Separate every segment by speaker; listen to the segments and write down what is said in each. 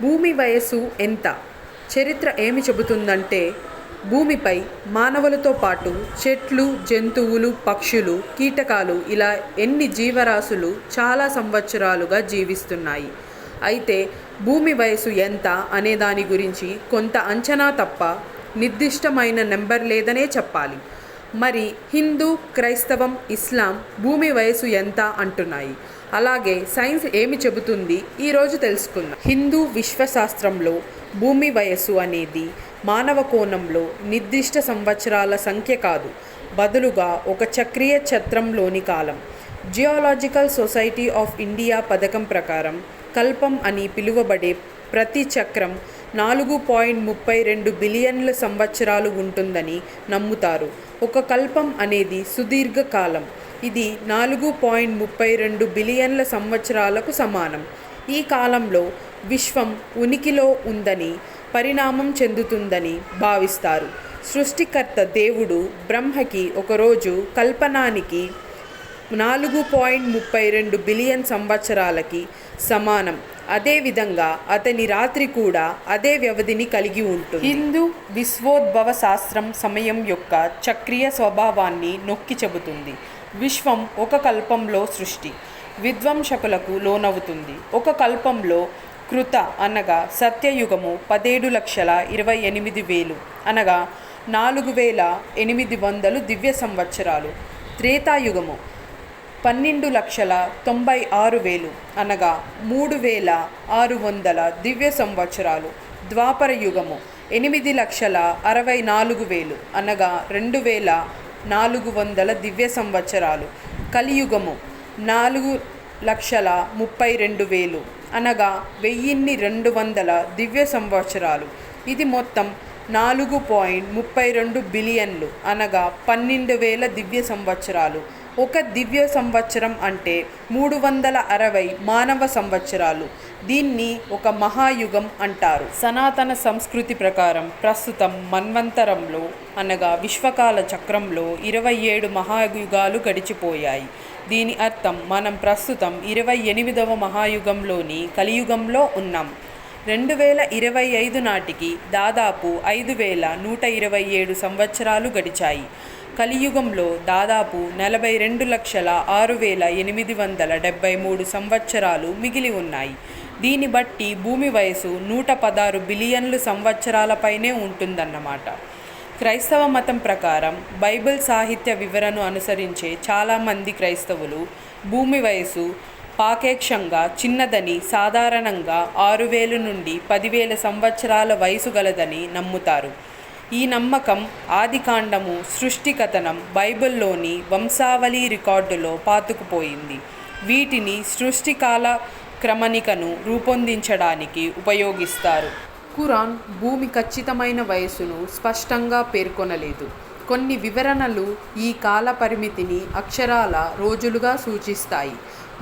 Speaker 1: భూమి వయస్సు ఎంత? చరిత్ర ఏమి చెబుతుందంటే భూమిపై మానవులతో పాటు చెట్లు జంతువులు పక్షులు కీటకాలు ఇలా ఎన్ని జీవరాశులు చాలా సంవత్సరాలుగా జీవిస్తున్నాయి. అయితే భూమి వయసు ఎంత అనే దాని గురించి కొంత అంచనా తప్ప నిర్దిష్టమైన నెంబర్ లేదనే చెప్పాలి. మరి హిందూ క్రైస్తవం ఇస్లాం భూమి వయసు ఎంత అంటున్నాయి? అలాగే సైన్స్ ఏమి చెబుతుంది? ఈరోజు తెలుసుకుందాం. హిందూ విశ్వశాస్త్రంలో భూమి వయస్సు అనేది మానవ కోణంలో నిర్దిష్ట సంవత్సరాల సంఖ్య కాదు. బదులుగా ఒక చక్రీయ చట్రంలోని కాలం. జియోలాజికల్ సొసైటీ ఆఫ్ ఇండియా పథకం ప్రకారం కల్పం అని పిలువబడే ప్రతి చక్రం నాలుగు పాయింట్ ముప్పై రెండు బిలియన్ల సంవత్సరాలు ఉంటుందని నమ్ముతారు. ఒక కల్పం అనేది సుదీర్ఘ కాలం ఇది నాలుగు పాయింట్ ముప్పై రెండు బిలియన్ల సంవత్సరాలకు సమానం. ఈ కాలంలో విశ్వం ఉనికిలో ఉందని పరిణామం చెందుతుందని భావిస్తారు. సృష్టికర్త దేవుడు బ్రహ్మకి ఒకరోజు కల్పనానికి నాలుగు పాయింట్ ముప్పై రెండు బిలియన్ సంవత్సరాలకి సమానం. అదేవిధంగా అతని రాత్రి కూడా అదే వ్యవధిని కలిగి ఉంటుంది. హిందూ విశ్వోద్భవ శాస్త్రం సమయం యొక్క చక్రీయ స్వభావాన్ని నొక్కి చెబుతుంది. విశ్వం ఒక కల్పంలో సృష్టి విధ్వంసకులకు లోనవుతుంది. ఒక కల్పంలో కృత అనగా సత్యయుగము పదిహేడు లక్షల ఇరవై ఎనిమిది వేలు అనగా నాలుగు వేల ఎనిమిది వందలు దివ్య సంవత్సరాలు. త్రేతాయుగము పన్నెండు లక్షల తొంభై ఆరు వేలు అనగా మూడు వేల ఆరు వందల దివ్య సంవత్సరాలు. ద్వాపర యుగము ఎనిమిది లక్షల అరవై నాలుగు వేలు అనగా రెండు వేల నాలుగు వందల దివ్య సంవత్సరాలు. కలియుగము నాలుగు లక్షల ముప్పై రెండు వేలు అనగా వెయ్యిన్ని రెండు వందల దివ్య సంవత్సరాలు. ఇది మొత్తం నాలుగు పాయింట్ ముప్పై రెండు బిలియన్లు అనగా పన్నెండు వేల దివ్య సంవత్సరాలు. ఒక దివ్య సంవత్సరం అంటే మూడు వందల అరవై మానవ సంవత్సరాలు. దీన్ని ఒక మహాయుగం అంటారు. సనాతన సంస్కృతి ప్రకారం ప్రస్తుతం మన్వంతరంలో అనగా విశ్వకాల చక్రంలో ఇరవై ఏడు మహాయుగాలు గడిచిపోయాయి. దీని అర్థం మనం ప్రస్తుతం ఇరవై ఎనిమిదవ మహాయుగంలోని కలియుగంలో ఉన్నాం. రెండు వేల ఇరవై ఐదు నాటికి దాదాపు ఐదు వేల నూట ఇరవై ఏడు సంవత్సరాలు గడిచాయి. కలియుగంలో దాదాపు నలభై రెండు లక్షల ఆరు వేల ఎనిమిది వందల డెబ్బై మూడు సంవత్సరాలు మిగిలి ఉన్నాయి. దీన్ని బట్టి భూమి వయసు నూట పదహారు బిలియన్లు సంవత్సరాలపైనే ఉంటుందన్నమాట. క్రైస్తవ మతం ప్రకారం బైబిల్ సాహిత్య వివరణను అనుసరించే చాలామంది క్రైస్తవులు భూమి వయసు పాకేక్షంగా చిన్నదని సాధారణంగా ఆరు వేలు నుండి పదివేల సంవత్సరాల వయసు గలదని నమ్ముతారు. ఈ నమ్మకం ఆదికాండము సృష్టి కథనం బైబిల్లోని వంశావళి రికార్డులో పాతుకుపోయింది. వీటిని సృష్టికాల క్రమణికను రూపొందించడానికి ఉపయోగిస్తారు. ఖురాన్ భూమి ఖచ్చితమైన వయసును స్పష్టంగా పేర్కొనలేదు. కొన్ని వివరణలు ఈ కాల పరిమితిని అక్షరాల రోజులుగా సూచిస్తాయి.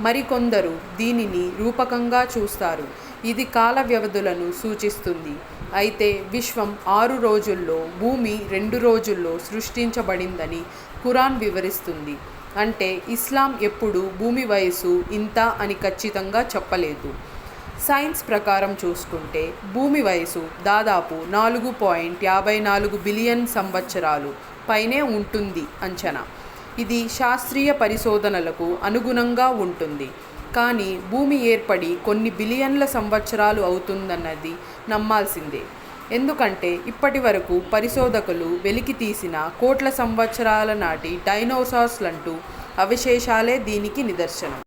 Speaker 1: మరికొందరు దీనిని రూపకంగా చూస్తారు. ఇది కాల వ్యవధులను సూచిస్తుంది. అయితే విశ్వం ఆరు రోజుల్లో భూమి రెండు రోజుల్లో సృష్టించబడిందని ఖురాన్ వివరిస్తుంది. అంటే ఇస్లాం ఎప్పుడు భూమి వయసు ఇంత అని ఖచ్చితంగా చెప్పలేదు. సైన్స్ ప్రకారం చూసుకుంటే భూమి వయసు దాదాపు నాలుగు పాయింట్ యాభై నాలుగు బిలియన్ సంవత్సరాలు పైనే ఉంటుంది అంచనా. ఇది శాస్త్రీయ పరిశోధనలకు అనుగుణంగా ఉంటుంది. కానీ భూమి ఏర్పడి కొన్ని బిలియన్ల సంవత్సరాలు అవుతుందన్నది నమ్మాల్సిందే. ఎందుకంటే ఇప్పటి వరకు పరిశోధకులు వెలికి తీసిన కోట్ల సంవత్సరాల నాటి డైనోసార్స్లంటూ అవశేషాలే దీనికి నిదర్శనం.